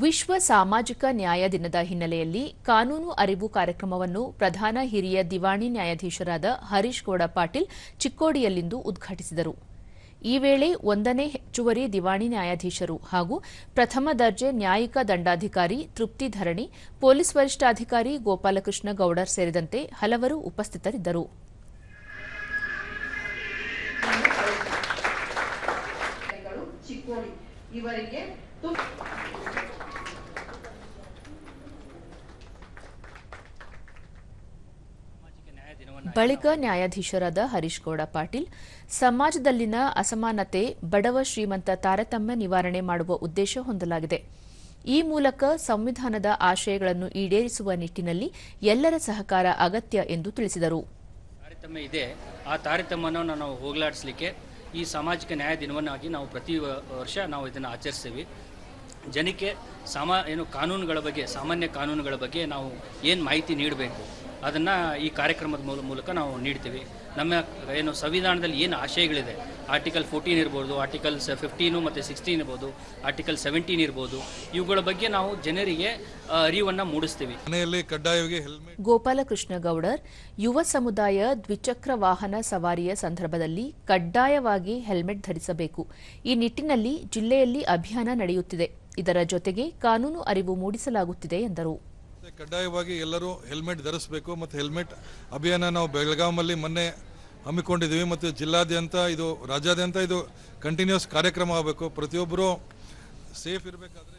ವಿಶ್ವ ಸಾಮಾಜಿಕ ನ್ಯಾಯ ದಿನದ ಹಿನ್ನೆಲೆಯಲ್ಲಿ ಕಾನೂನು ಅರಿವು ಕಾರ್ಯಕ್ರಮವನ್ನು ಪ್ರಧಾನ ಹಿರಿಯ ದಿವಾಣಿ ನ್ಯಾಯಾಧೀಶರಾದ ಹರೀಶ್ ಗೌಡ ಪಾಟೀಲ್ ಚಿಕ್ಕೋಡಿಯಲ್ಲಿಂದು ಉದ್ಘಾಟಿಸಿದರು. ಈ ವೇಳೆ ಒಂದನೇ ಹೆಚ್ಚುವರಿ ದಿವಾಣಿ ನ್ಯಾಯಾಧೀಶರು ಹಾಗೂ ಪ್ರಥಮ ದರ್ಜೆ ನ್ಯಾಯಿಕ ದಂಡಾಧಿಕಾರಿ ತೃಪ್ತಿ ಧರಣಿ, ಪೊಲೀಸ್ ವರಿಷ್ಠಾಧಿಕಾರಿ ಗೋಪಾಲಕೃಷ್ಣ ಗೌಡರ್ ಸೇರಿದಂತೆ ಹಲವರು ಉಪಸ್ಥಿತರಿದ್ದರು. ಬಳಿಕ ನ್ಯಾಯಾಧೀಶರಾದ ಹರೀಶ್ ಗೌಡ ಪಾಟೀಲ್, ಸಮಾಜದಲ್ಲಿನ ಅಸಮಾನತೆ, ಬಡವ ಶ್ರೀಮಂತ ತಾರತಮ್ಯ ನಿವಾರಣೆ ಮಾಡುವ ಉದ್ದೇಶ ಹೊಂದಲಾಗಿದೆ. ಈ ಮೂಲಕ ಸಂವಿಧಾನದ ಆಶಯಗಳನ್ನು ಈಡೇರಿಸುವ ನಿಟ್ಟಿನಲ್ಲಿ ಎಲ್ಲರ ಸಹಕಾರ ಅಗತ್ಯ ಎಂದು ತಿಳಿಸಿದರು. ತಾರತಮ್ಯ ಇದೆ. ಆ ತಾರತಮ್ಯವನ್ನು ನಾವು ಹೋಗಲಾಡಿಸಲಿಕ್ಕೆ ಈ ಸಾಮಾಜಿಕ ನ್ಯಾಯ ದಿನವನ್ನಾಗಿ ನಾವು ಪ್ರತಿ ವರ್ಷ ನಾವು ಇದನ್ನು ಆಚರಿಸ್ತೀವಿ. ಜನಕ್ಕೆ ಸಾಮಾ, ಏನು ಕಾನೂನುಗಳ ಬಗ್ಗೆ, ಸಾಮಾನ್ಯ ಕಾನೂನುಗಳ ಬಗ್ಗೆ ನಾವು ಏನು ಮಾಹಿತಿ ನೀಡಬೇಕು? ಅದನ್ನು ಈ ಕಾರ್ಯಕ್ರಮದ ಮೂಲ ಮೂಲಕ ನಾವು ನೀಡ್ತೀವಿ. ನಮ್ಮ ಏನು ಸಂವಿಧಾನದಲ್ಲಿ ಏನು ಆಶಯಗಳಿದೆ? ಆರ್ಟಿಕಲ್ ಫೋರ್ಟೀನ್ ಇರ್ಬೋದು ಆರ್ಟಿಕಲ್ ಫಿಫ್ಟೀನು ಮತ್ತು ಸಿಕ್ಸ್ಟೀನ್ ಇರ್ಬೋದು ಆರ್ಟಿಕಲ್ ಸೆವೆಂಟೀನ್ ಇರ್ಬೋದು ಇವುಗಳ ಬಗ್ಗೆ ನಾವು ಜನರಿಗೆ ಅರಿವನ್ನು ಮೂಡಿಸ್ತೀವಿ. ಮನೆಯಲ್ಲಿ ಕಡ್ಡಾಯವಾಗಿ ಹೆಲ್ಮೆಟ್ ಗೋಪಾಲಕೃಷ್ಣ ಗೌಡರ್ ಯುವ ಸಮುದಾಯ ದ್ವಿಚಕ್ರ ವಾಹನ ಸವಾರಿಯ ಸಂದರ್ಭದಲ್ಲಿ ಕಡ್ಡಾಯವಾಗಿ ಹೆಲ್ಮೆಟ್ ಧರಿಸಬೇಕು. ಈ ನಿಟ್ಟಿನಲ್ಲಿ ಜಿಲ್ಲೆಯಲ್ಲಿ ಅಭಿಯಾನ ನಡೆಯುತ್ತಿದೆ. ಇದರ ಜೊತೆಗೆ ಕಾನೂನು ಅರಿವು ಮೂಡಿಸಲಾಗುತ್ತಿದೆ ಎಂದರು. ಕಡ್ಡಾಯವಾಗಿ ಎಲ್ಲರೂ ಹೆಲ್ಮೆಟ್ ಧರಿಸಬೇಕು ಮತ್ತು ಹೆಲ್ಮೆಟ್ ಅಭಿಯಾನ ನಾವು ಬೆಳಗಾವಲ್ಲಿ ಮೊನ್ನೆ ಹಮ್ಮಿಕೊಂಡಿದ್ದೀವಿ ಮತ್ತು ಜಿಲ್ಲಾದ್ಯಂತ ಇದು ರಾಜ್ಯಾದ್ಯಂತ ಇದು ಕಂಟಿನ್ಯೂಸ್ ಕಾರ್ಯಕ್ರಮ ಆಗಬೇಕು. ಪ್ರತಿಯೊಬ್ಬರು ಸೇಫ್ ಇರಬೇಕಾದ್ರೆ